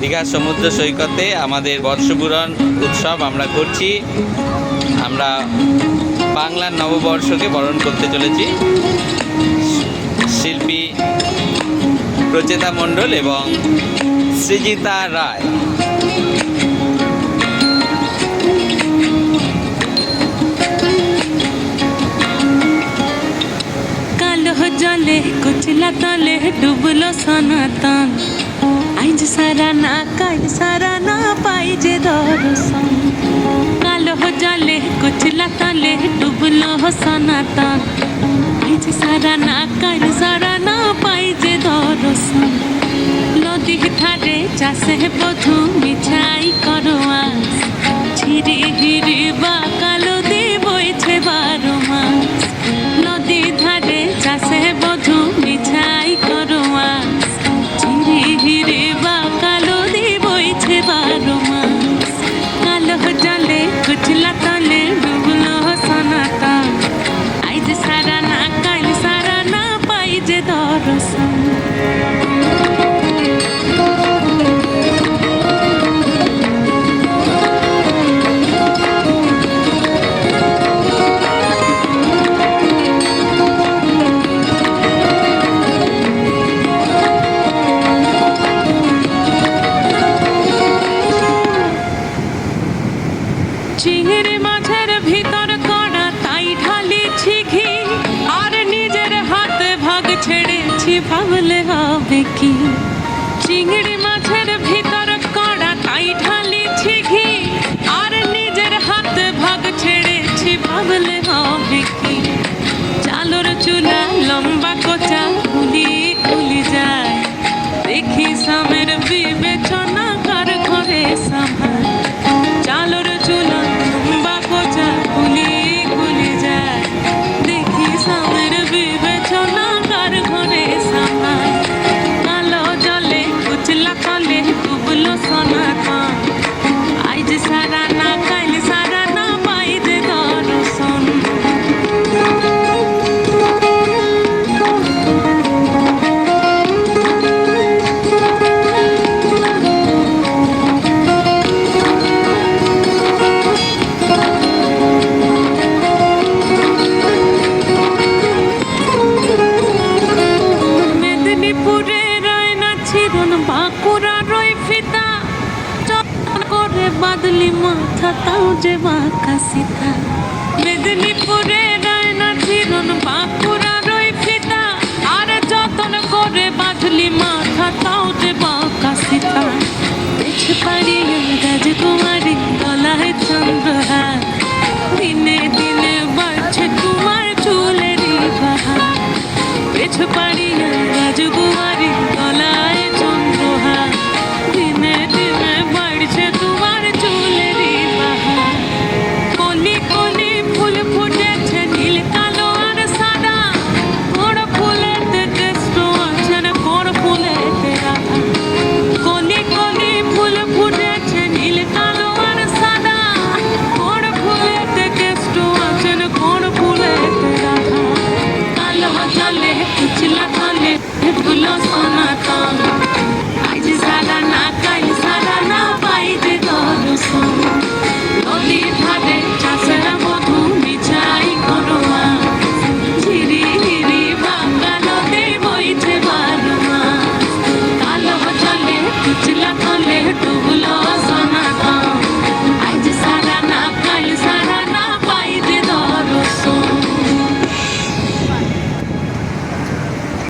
দীঘার সমুদ্র সৈকতে আমাদের বর্ষপূরণ উৎসব আমরা করছি। আমরা বাংলার নববর্ষকে বরণ করতে চলেছি। শিল্পী প্রচেতা মণ্ডল এবং সৃজিতা রায়। জলে কুচলা তলে ডুবলো সনাতন। আইজ সারা দর্শন কালো জলে কুচলা তলে ডুবলো সনাতন আইজ সারা না কাল সারা না পাই যে দর্শন নদী ধারে চাষে বধু মিছাই করো আস ঝিরি হিরি বা কালো দি বইছে বারো চিংড়ি মাছের ভিতর করা তাই ঢালিছি ঘি আর নিজের হাতে ভাগ ছেড়েছি, ভাবলে হবে কি? চিংড়ি মাছের ভিতর করা তাই ঢালিছি ঘি আর নিজের হাতে ভাগ ছেড়েছি, ভাবলে বাঁকুড়া ফিতা যত্ন করে বাদলি মাথা, তাও যে বাঁকা সীতা মেদিনীপুরে রয় না ছিরন বাঁকুড়া রয় ফিতা গলায় চন্দ্রহার, দিনে দিনে বাড়ছে তোমার চুলেরই বাহার। পেছ পাড়িয়া রাজকুমার